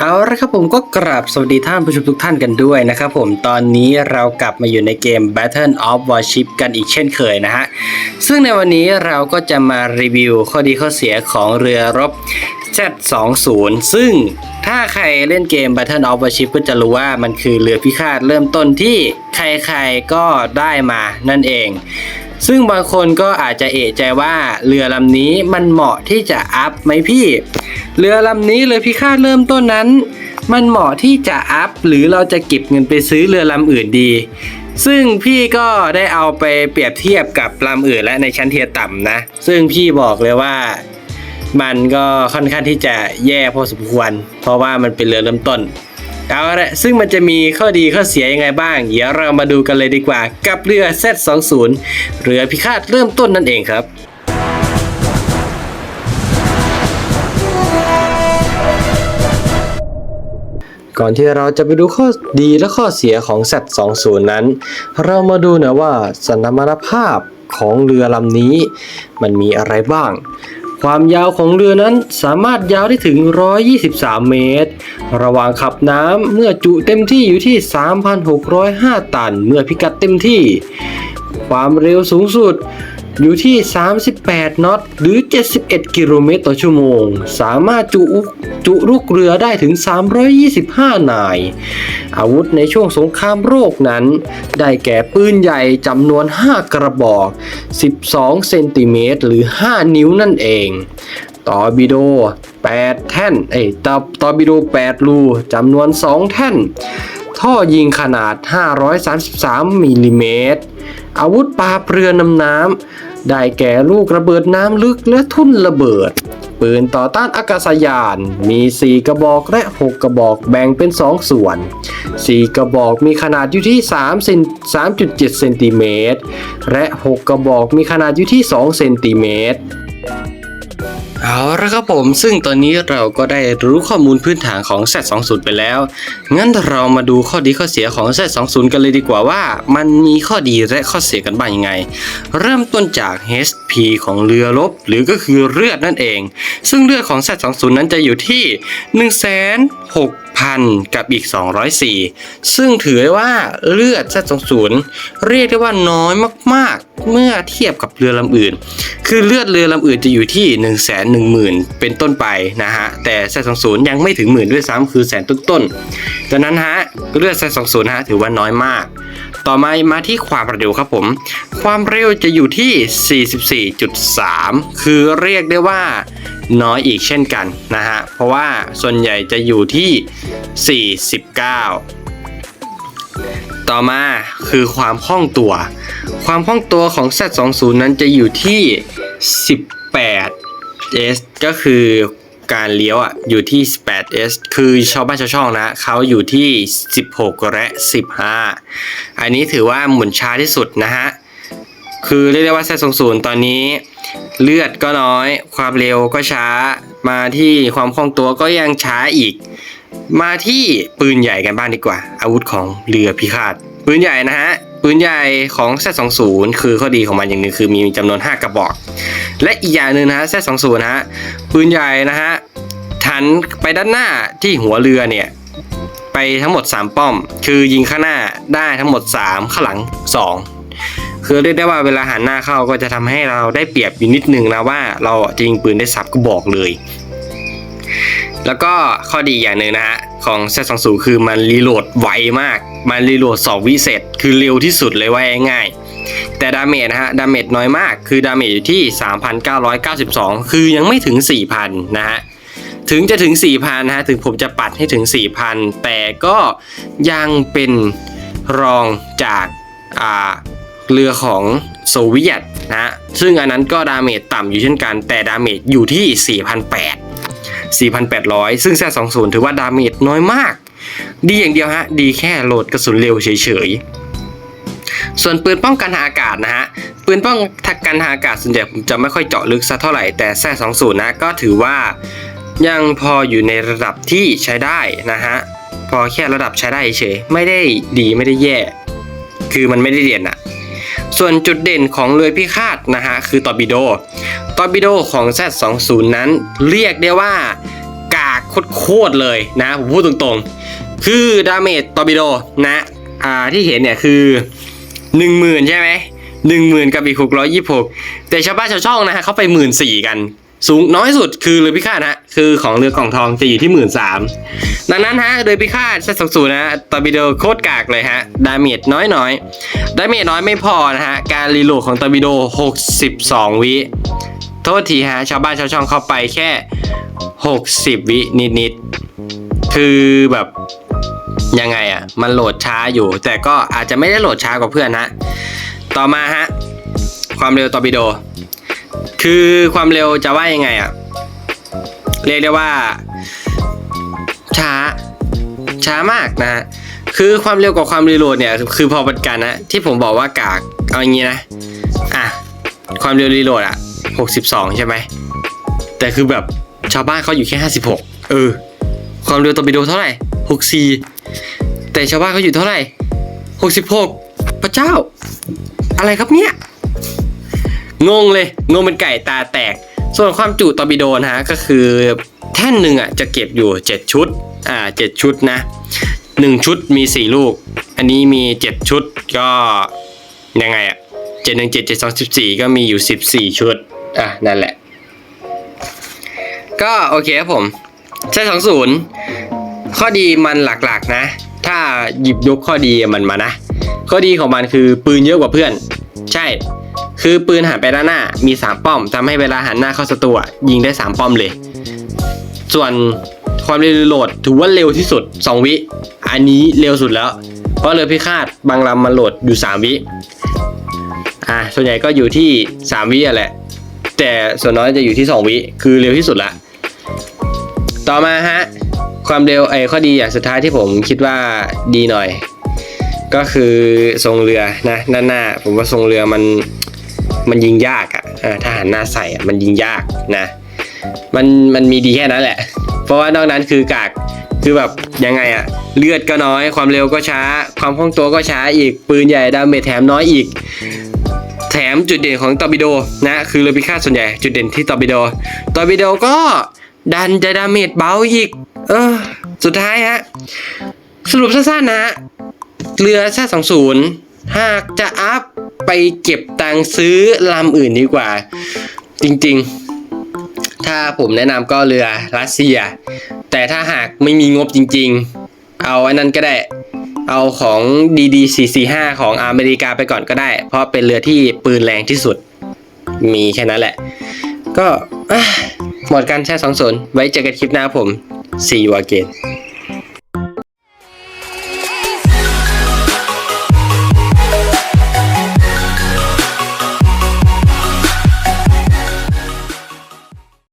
เอาละครับผมก็กราบสวัสดีท่านผู้ชมทุกท่านกันด้วยนะครับผมตอนนี้เรากลับมาอยู่ในเกม Battle of Warship กันอีกเช่นเคยนะฮะ ซึ่งในวันนี้เราก็จะมารีวิวข้อดีข้อเสียของเรือรบ Z20 ซึ่งถ้าใครเล่นเกม Battle of Warship ก็จะรู้ว่ามันคือเรือพิฆาตเริ่มต้นที่ใครๆก็ได้มานั่นเอง ซึ่งบางคนก็อาจจะเอะใจว่าเรือลำนี้มันเหมาะที่จะอัพไหมพี่ เรือลำนี้เลยพิฆาตเริ่มต้นนั้น มันเหมาะที่จะอัพหรือเราจะเก็บเงินไปซื้อเรือลำอื่นดี ซึ่งพี่ก็ได้เอาไปเปรียบเทียบกับลำอื่นและในชั้นเทียต่ำนะ ซึ่งพี่บอกเลยว่ามันก็ค่อนข้างที่จะแย่พอสมควร เพราะว่ามันเป็นเรือเริ่มต้น เอาละซึ่งมันจะมีข้อดีข้อเสียยังไงบ้าง เดี๋ยวเรามาดูกันเลยดีกว่า กับเรือ Z20 เรือพิฆาตเริ่มต้นนั่นเองครับก่อนที่เราจะไปดูข้อดีและข้อเสียของ Z20 นั้น เรามาดูนะว่าสนมรภาพของเรือลำนี้ มันมีอะไรบ้าง ความยาวของเรือนั้นสามารถยาวได้ถึง 123 เมตร ระหว่างขับน้ำเมื่อจุเต็มที่อยู่ที่ 3,605 ตัน เมื่อพิกัดเต็มที่ ความเร็วสูงสุด อยู่ที่ 38 น็อต หรือ 71 กิโลเมตรต่อชั่วโมง สามารถจุจุลูกเรือได้ถึง 325 นาย อาวุธในช่วงสงครามโลกนั้น ได้แก่ปืนใหญ่จำนวน 5 กระบอก 12 เซนติเมตรหรือ 5 นิ้วนั่นเอง ตอร์บิโด 8 แท่น เอ้ยตอตอร์บิโด 8 รูจำนวน 2 แท่น ท่อยิงขนาด 533มิลลิเมตร อาวุธปราบเรือนำน้ำ ได้แก่ลูกระเบิดน้ำลึกและทุ่นระเบิด ปืนต่อต้านอากาศยาน มี 4 กระบอกและ 6 กระบอกแบ่งเป็น 2 ส่วน 4 กระบอกมีขนาดอยู่ที่3เซน3.7 เซนติเมตร และ 6 กระบอกมีขนาดอยู่ที่ 2 เซนติเมตร เอาละครับผมซึ่งตอนนี้เราก็ได้รู้ข้อมูลพื้นฐานของ Z20 ไปแล้ว งั้นเรามาดูข้อดีข้อเสียของ Z20 กันเลยดีกว่าว่า มันมีข้อดีและข้อเสียกันบ้างยังไง เริ่มต้นจาก HP ของเรือรบหรือก็คือเลือดนั่นเอง ซึ่งเลือดของ Z20 นั้นจะอยู่ที่ 1,000 กับอีก 204 ซึ่งถือว่าเลือด Z20 เรียกได้ว่าน้อยมากๆ เมื่อเทียบกับเรือลำอื่น คือเลือดเรือลำอื่นจะอยู่ที่ 1 1 0 0 0 0 เป็นต้นไปนะฮะ แต่แซสองศูนย์ยังไม่ถึงหมื่นด้วยซ้ำคือแสนต้นๆดังนั้นฮะเลือดแซสองศูนย์ฮะถือว่าน้อยมากต่อมามาที่ความเร็วครับผม ความเร็วจะอยู่ที่ 44.3 คือเรียกได้ว่าน้อยอีกเช่นกันนะฮะ เพราะว่าส่วนใหญ่จะอยู่ที่ 49 ต่อมาคือความคล่องตัว ความคล่องตัวของ Z20 นั้นจะอยู่ที่ 18 S ก็คือ การเลี้ยวอะอยู่ที่ 18 S คือชาวบ้านชาวช่องนะเขาอยู่ที่ 16 และ 15 อันนี้ถือว่าหมุนช้าที่สุดนะฮะ คือเรียกได้ว่า Z20 ตอนนี้ เลือดก็น้อย ความเร็วก็ช้ามาที่ความคล่องตัวก็ยังช้าอีก มาที่ปืนใหญ่กันบ้างดีกว่า อาวุธของเรือพิฆาตปืนใหญ่นะฮะปืนใหญ่ของ Z20 คือข้อดีของมันอย่างหนึ่งคือมีจำนวน 5 กระบอก และอีกอย่างหนึ่งนะฮะ Z20 นะฮะปืนใหญ่นะฮะหันไปด้านหน้าที่หัวเรือเนี่ยไปทั้งหมด 3 ป้อม คือยิงข้างหน้าได้ทั้งหมด 3 ข้างหลัง 2 คือเรียกได้ว่าเวลาหันหน้าเข้าก็จะทำให้เราได้เปรียบอยู่นิดนึงนะว่าเราจะยิงปืนได้สับกระบอกเลย แล้วก็ข้อดีอย่างหนึ่งนะฮะ ของ Z20 คือมันรีโหลดไวมาก มันรีโหลด2วิเศษคือเร็วที่สุดเลยว่าง่ายแต่ดาเมจนะฮะ ดาเมจน้อยมาก คือดาเมจอยู่ที่ 3,992 คือยังไม่ถึง 4,000 นะฮะ ถึงจะถึง 4,000 นะฮะ ถึงผมจะปัดให้ถึง 4,000 แต่ก็ยังเป็นรองจากอ่าเรือของโซเวียตนะฮะ ซึ่งอันนั้นก็ดาเมจต่ำอยู่เช่นกัน แต่ดาเมจอยู่ที่ 4,800 4,800 ซึ่งแซ20ถือว่าดาเมจน้อยมาก ดีอย่างเดียวฮะ ดีแค่โหลดกระสุนเร็วเฉยๆ ส่วนปืนป้องกันทางอากาศนะฮะ ปืนป้องกันทางอากาศส่วนใหญ่ผมจะไม่ค่อยเจาะลึกสักเท่าไหร่ แต่แซ20นะก็ถือว่ายังพออยู่ในระดับที่ใช้ได้นะฮะ พอแค่ระดับใช้ได้เฉย ไม่ได้ดีไม่ได้แย่ คือมันไม่ได้เด่นอะ ส่วนจุดเด่นของเรือพิฆาตนะฮะคือตอร์ปิโด ตอร์ปิโดของ Z20 นั้นเรียกได้ว่ากากโคตรเลยนะผมพูดตรงๆ คือดาเมจตอร์ปิโดนะอ่าที่เห็นเนี่ยคือ 10,000 ใช่ไหมหนึ่งหมื่นกับอีกหกร้อยยี่หกแต่ชาวบ้านชาวช่องนะฮะเขาไปหมื่นสี่กัน สูงน้อยสุดคือเรือพิฆาตฮะคือของเรือกล่องทองจะอยู่ที่หมื่นสามดังนั้นฮะเรือพิฆาตเซตสองศูนนะฮะตอร์ปิโดโคตรกากเลยฮะดาเมจน้อยน้อยๆดาเมจน้อยไม่พอนะฮะการรีโหลดของตอร์ปิโด 62 วิ โทษทีฮะชาวบ้านชาวช่องเข้าไปแค่ 60 วินิดๆคือแบบยังไงอะ่ะมันโหลดช้าอยู่ แต่ก็อาจจะไม่ได้โหลดช้ากว่าเพื่อนฮะต่อมาฮะความเร็วตอร์ปิโด คือความเร็วจะว่ายังไงอะเรียกได้ว่า ช้า ช้ามากนะฮะคือความเร็วกับความรีโหลดเนี่ยคือพอป็นกันนะที่ผมบอกว่ากากเอาอย่างงี้นะอะความเร็วรีโหลดอะ62 ใช่ไหมแต่คือแบบชาวบ้านเขาอยู่แค่ 56 เออ ความเร็วตอร์ปิโดเท่าไหร่ 64 แต่ชาวบ้านเขาอยู่เท่าไหร่ 66 พระเจ้า อะไรครับเนี่ย งงเลย งงเป็นไก่ตาแตก ส่วนความจุตอร์ปิโดนะฮะก็คือแท่นหนึ่งอะจะเก็บอยู่ 7 ชุด อ่า 7 ชุดนะ 1 ชุดมี 4 ลูก อันนี้มี 7 ชุดก็ยังไงอะเจ็ดหนึ่งเจ็ดเจ็ดสองสิบสี่ก็มีอยู่สิบสี่ชุด อะ นั่นแหละ ก็โอเคครับผม ใช่สองศูนย์ข้อดีมันหลักๆนะ ถ้าหยิบยกข้อดีมันมานะ ข้อดีของมันคือปืนเยอะกว่าเพื่อน ใช่ คือปืนหันไปด้านหน้ามี 3 ป้อมทำให้เวลาหันหน้าเข้าศัตรูยิงได้ 3 ป้อมเลย ส่วนความเร็วโหลดถือว่าเร็วที่สุด 2 วิ อันนี้เร็วสุดแล้ว เพราะเรือพิฆาตบางลำมันโหลดอยู่ 3 วิ อ่าส่วนใหญ่ก็อยู่ที่ 3 วิอะแหละ แต่ส่วนน้อยจะอยู่ที่ 2 วิ คือเร็วที่สุดละ ต่อมาฮะ ความเร็วไอ้ข้อดีอย่างสุดท้ายที่ผมคิดว่าดีหน่อย ก็คือทรงเรือนะด้านหน้า ผมว่าทรงเรือมัน มันยิงยากอะอะถ้าหันหน้าใส่อะมันยิงยากนะ มันมันมีดีแค่นั้นแหละ เพราะว่านอกนั้นคือกากคือแบบยังไงอะเลือดก็น้อยความเร็วก็ช้า ความคล่องตัวก็ช้าอีกปืนใหญ่ดาเมจแถมน้อยอีก แถมจุดเด่นของตอร์ปิโดนะคือเรือพิฆาตส่วนใหญ่จุดเด่นที่ตอร์ปิโดตอร์ปิโดก็ดันจะดาเมจเบาอีก เออ สุดท้ายฮะ สรุปสั้นๆนะฮะเรือแซสองศูนย์ หากจะอัพไปเก็บตังซื้อลำอื่นดีกว่า จริงๆ ถ้าผมแนะนำก็เรือรัสเซีย แต่ถ้าหากไม่มีงบจริงๆ เอาอันนั้นก็ได้เอาของ DD 445ของอเมริกาไปก่อนก็ได้ เพราะเป็นเรือที่ปืนแรงที่สุด มีแค่นั้นแหละ ก็หมดการแช่สองศูนย์ไว้เจอกันคลิปหน้าผม See you again